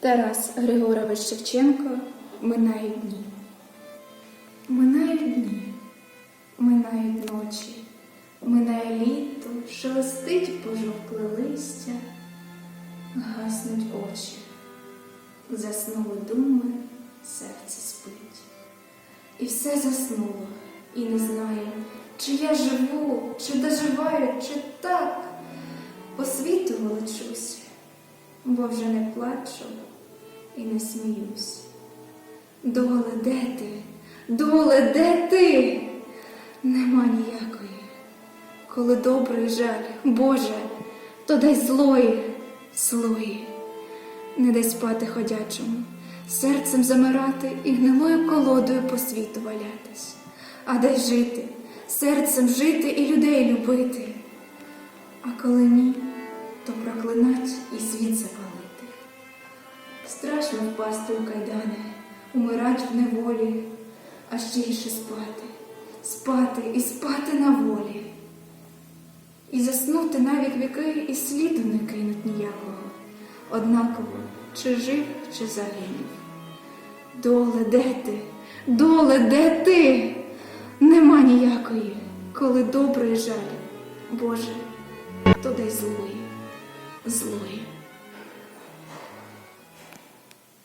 Тарас Григорович Шевченко минають дні. Минають дні, минають ночі, минає літо, шелестить пожовкле листя, гаснуть очі, заснули думи, серце спить. І все заснуло, і не знаю, чи я живу, чи доживаю, чи так. По світу волочусь, бо вже не плачу і не сміюсь. Доле, де ти? Доле, де ти? Нема ніякої. Коли добрий жаль, Боже, то дай злої, злої. Не дай спати ходячому, серцем замирати і гнилою колодою по світу валятись. А дай жити, серцем жити і людей любити. А коли ні, Страшно впасти у кайдани, умирать в неволі, а ще гірше спати, спати і спати на волі. І заснути навік віки і сліду не кинуть ніякого, однаково, чи жив, чи загинув. Доле, де ти? Доле, де ти? Нема ніякої, коли добрий жаль, Боже, то дай злої, злої.